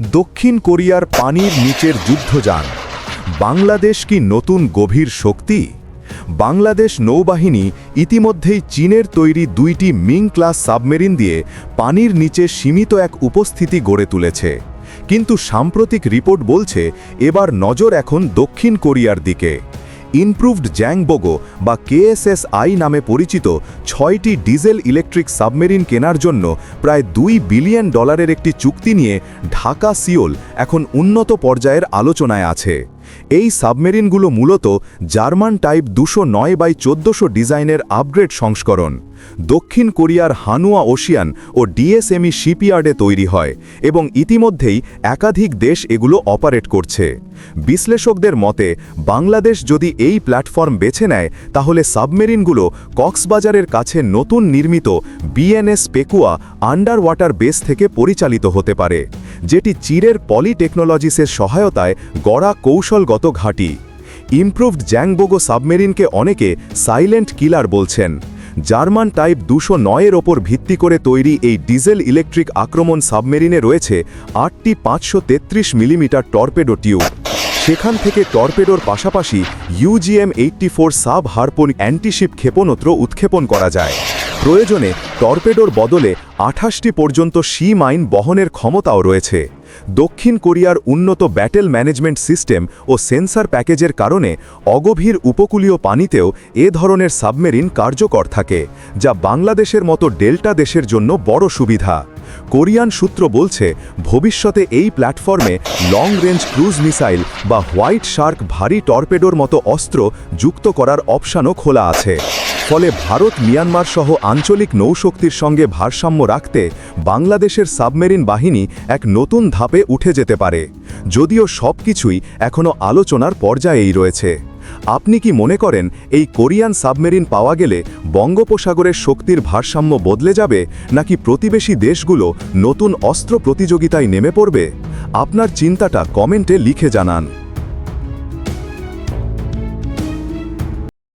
দক্ষিণ কোরিয়ার পানির নিচের যুদ্ধযান বাংলাদেশ কি নতুন গভীর শক্তি? বাংলাদেশ নৌবাহিনী ইতিমধ্যেই চীনের তৈরি দুইটি মিং ক্লাস সাবমেরিন দিয়ে পানির নিচে সীমিত এক উপস্থিতি গড়ে তুলেছে। কিন্তু সাম্প্রতিক রিপোর্ট বলছে, এবার নজর এখন দক্ষিণ কোরিয়ার দিকে। ইনপ্রুভড জ্যাংবোগো বা কেএসএসআই নামে পরিচিত ছয়টি ডিজেল ইলেকট্রিক সাবমেরিন কেনার জন্য প্রায় দুই বিলিয়ন ডলারের একটি চুক্তি নিয়ে ঢাকা সিওল এখন উন্নত পর্যায়ের আলোচনায় আছে। এই সাবমেরিনগুলো মূলত জার্মান টাইপ দুশো নয় বাই চোদ্দশো ডিজাইনের আপগ্রেড সংস্করণ। দক্ষিণ কোরিয়ার হানুয়া ওশিয়ান ও ডিএসএমই শিপইয়ার্ডে তৈরি হয় এবং ইতিমধ্যেই একাধিক দেশ এগুলো অপারেট করছে। বিশ্লেষকদের মতে, বাংলাদেশ যদি এই প্ল্যাটফর্ম বেছে নেয়, তাহলে সাবমেরিনগুলো কক্সবাজারের কাছে নতুন নির্মিত BNS Pekua under water base থেকে পরিচালিত হতে পারে। যেটি চিরের পলিটেকনোলজিসের সহায়তায় গড়া কৌশলগত ঘাঁটি। ইমপ্রুভড জ্যাংবোগো সাবমেরিনকে অনেকে সাইলেন্ট কিলার বলছেন। জার্মান টাইপ দুশো নয়ের ওপর ভিত্তি করে তৈরি এই ডিজেল ইলেকট্রিক আক্রমণ সাবমেরিনে রয়েছে আটটি পাঁচশো তেত্রিশ মিলিমিটার টর্পেডো টিউব। সেখান থেকে টর্পেডোর পাশাপাশি UGM eighty four sub Harpoon antiship ক্ষেপণত্র উৎক্ষেপণ করা যায়। প্রয়োজনে টর্পেডোর বদলে আঠাশটি পর্যন্ত সি মাইন বহনের ক্ষমতাও রয়েছে। দক্ষিণ কোরিয়ার উন্নত ব্যাটেল ম্যানেজমেন্ট সিস্টেম ও সেন্সার প্যাকেজের কারণে অগভীর উপকূলীয় পানিতেও এ ধরনের সাবমেরিন কার্যকর থাকে, যা বাংলাদেশের মতো ডেল্টা দেশের জন্য বড় সুবিধা। কোরিয়ান সূত্র বলছে, ভবিষ্যতে এই প্ল্যাটফর্মে লং রেঞ্জ ক্রুজ মিসাইল বা হোয়াইট শার্ক ভারী টর্পেডোর মতো অস্ত্র যুক্ত করার অপশানও খোলা আছে। ফলে ভারত, মিয়ানমার সহ আঞ্চলিক নৌশক্তির সঙ্গে ভারসাম্য রাখতে বাংলাদেশের সাবমেরিন বাহিনী এক নতুন ধাপে উঠে যেতে পারে। যদিও সবকিছুই এখনও আলোচনার পর্যায়েই রয়েছে। আপনি কি মনে করেন এই কোরিয়ান সাবমেরিন পাওয়া গেলে বঙ্গোপসাগরের শক্তির ভারসাম্য বদলে যাবে, নাকি প্রতিবেশী দেশগুলো নতুন অস্ত্র প্রতিযোগিতায় নেমে পড়বে? আপনার চিন্তাটা কমেন্টে লিখে জানান।